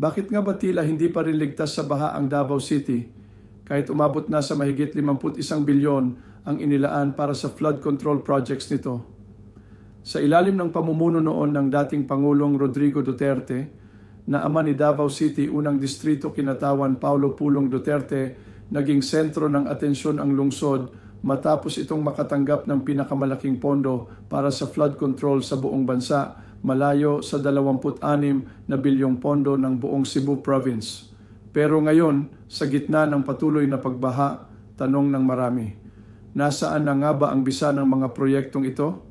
Bakit nga ba tila hindi pa rin ligtas sa baha ang Davao City kahit umabot na sa mahigit 51 bilyon ang inilaan para sa flood control projects nito? Sa ilalim ng pamumuno noon ng dating Pangulong Rodrigo Duterte, na ama ni Davao City, unang distrito kinatawan Paulo Pulong Duterte, naging sentro ng atensyon ang lungsod matapos itong makatanggap ng pinakamalaking pondo para sa flood control sa buong bansa, malayo sa 26 na bilyong pondo ng buong Cebu Province. Pero ngayon, sa gitna ng patuloy na pagbaha, tanong ng marami, nasaan na nga ba ang bisa ng mga proyektong ito?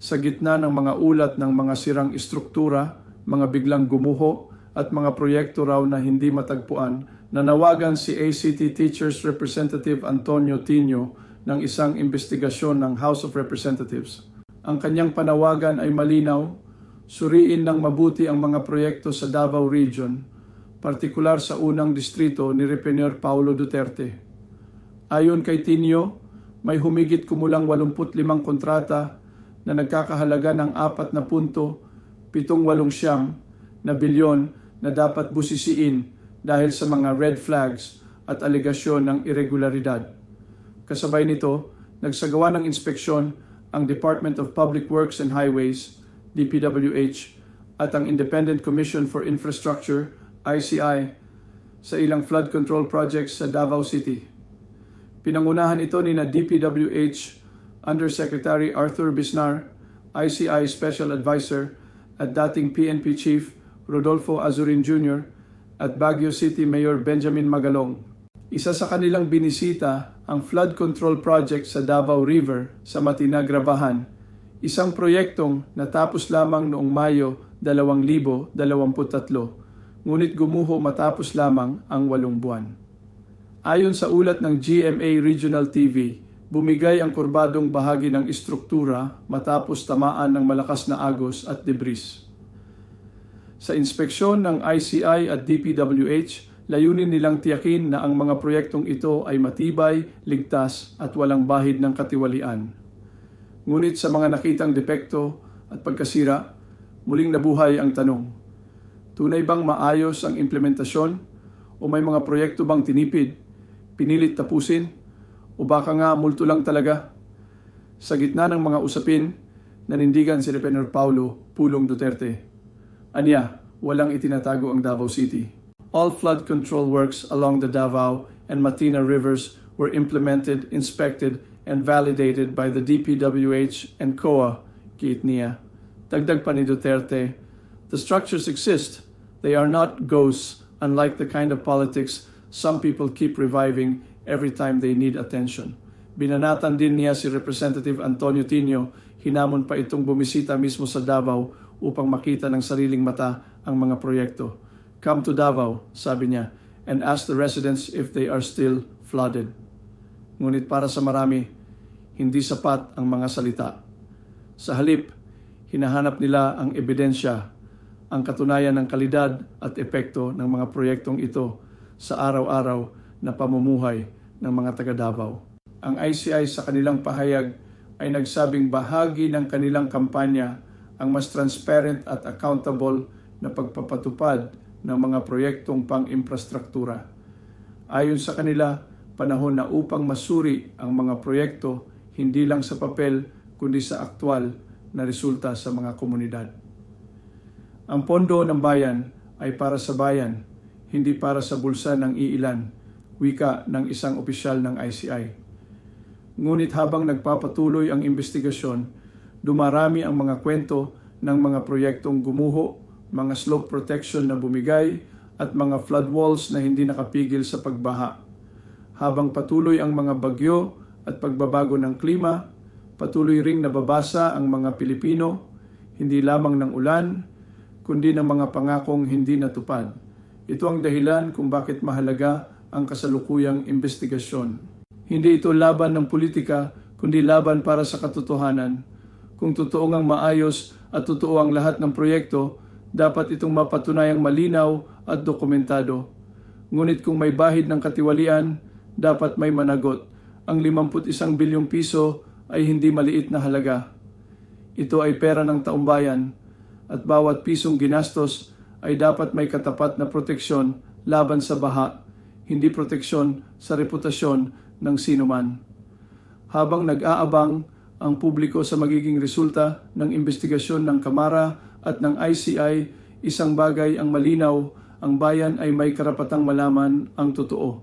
Sa gitna ng mga ulat ng mga sirang istruktura, mga biglang gumuho, at mga proyekto raw na hindi matagpuan, nanawagan si ACT Teachers Representative Antonio Tino ng isang investigasyon ng House of Representatives. Ang kanyang panawagan ay malinaw, suriin ng mabuti ang mga proyekto sa Davao Region, partikular sa unang distrito ni Repener Paulo Duterte. Ayon kay Tinio, may humigit kumulang 85 kontrata na nagkakahalaga ng 4 na punto, 780 siyam na bilyon na dapat busisiin dahil sa mga red flags at alegasyon ng irregularidad. Kasabay nito, nagsagawa ng inspeksyon ang Department of Public Works and Highways, DPWH, at ang Independent Commission for Infrastructure, ICI, sa ilang flood control projects sa Davao City. Pinangunahan ito ni na DPWH Undersecretary Arthur Bisnar, ICI Special Advisor at dating PNP Chief Rodolfo Azurin Jr. at Baguio City Mayor Benjamin Magalong. Isa sa kanilang binisita ang flood control project sa Davao River sa Matinagrabahan, isang proyektong natapos lamang noong Mayo 2023, ngunit gumuho matapos lamang ang walong buwan. Ayon sa ulat ng GMA Regional TV, bumigay ang kurbadong bahagi ng istruktura matapos tamaan ng malakas na agos at debris. Sa inspeksyon ng ICI at DPWH, layunin nilang tiyakin na ang mga proyektong ito ay matibay, ligtas at walang bahid ng katiwalian. Ngunit sa mga nakitang depekto at pagkasira, muling nabuhay ang tanong. Tunay bang maayos ang implementasyon o may mga proyekto bang tinipid, pinilit tapusin o baka nga multo lang talaga? Sa gitna ng mga usapin, nanindigan si Repener Paulo Pulong Duterte. Anya, walang itinatago ang Davao City. All flood control works along the Davao and Matina rivers were implemented, inspected, and validated by the DPWH and COA, Kiitnia. Dagdag pa ni Duterte, the structures exist. They are not ghosts, unlike the kind of politics some people keep reviving every time they need attention. Binanatan din niya si Representative Antonio Tino, hinamon pa itong bumisita mismo sa Davao upang makita ng sariling mata ang mga proyekto. Come to Davao, sabi niya, and ask the residents if they are still flooded. Ngunit para sa marami, hindi sapat ang mga salita. Sa halip, hinahanap nila ang ebidensya, ang katunayan ng kalidad at epekto ng mga proyektong ito sa araw-araw na pamumuhay ng mga taga Davao. Ang ICI sa kanilang pahayag ay nagsabing bahagi ng kanilang kampanya ang mas transparent at accountable na pagpapatupad ng mga proyektong pang-infrastruktura. Ayon sa kanila, panahon na upang masuri ang mga proyekto hindi lang sa papel kundi sa aktwal na resulta sa mga komunidad. Ang pondo ng bayan ay para sa bayan, hindi para sa bulsa ng iilan, wika ng isang opisyal ng ICI. Ngunit habang nagpapatuloy ang investigasyon, dumarami ang mga kwento ng mga proyektong gumuho, mga slope protection na bumigay, at mga flood walls na hindi nakapigil sa pagbaha. Habang patuloy ang mga bagyo at pagbabago ng klima, patuloy ring nababasa ang mga Pilipino, hindi lamang ng ulan, kundi ng mga pangakong hindi natupad. Ito ang dahilan kung bakit mahalaga ang kasalukuyang investigasyon. Hindi ito laban ng politika, kundi laban para sa katotohanan. Kung totoo ngang maayos at totoo ang lahat ng proyekto, dapat itong mapatunayang malinaw at dokumentado. Ngunit kung may bahid ng katiwalian, dapat may managot. Ang 51 bilyong piso ay hindi maliit na halaga. Ito ay pera ng taumbayan at bawat pisong ginastos ay dapat may katapat na proteksyon laban sa baha, hindi proteksyon sa reputasyon ng sinuman. Habang nag-aabang ang publiko sa magiging resulta ng investigasyon ng Kamara at ng ICI, isang bagay ang malinaw, ang bayan ay may karapatang malaman ang totoo.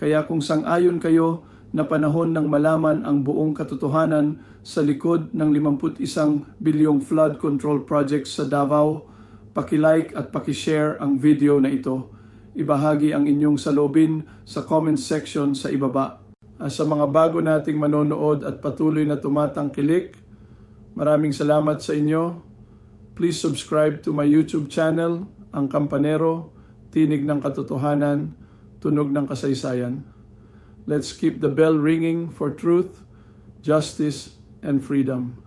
Kaya kung sang-ayon kayo na panahon ng malaman ang buong katotohanan sa likod ng 51 bilyong flood control project sa Davao, pakilike at pakishare ang video na ito. Ibahagi ang inyong salobin sa comment section sa ibaba. Sa mga bago nating manonood at patuloy na tumatangkilik, maraming salamat sa inyo. Please subscribe to my YouTube channel, Ang Kampanero, Tinig ng Katotohanan, Tunog ng Kasaysayan. Let's keep the bell ringing for truth, justice, and freedom.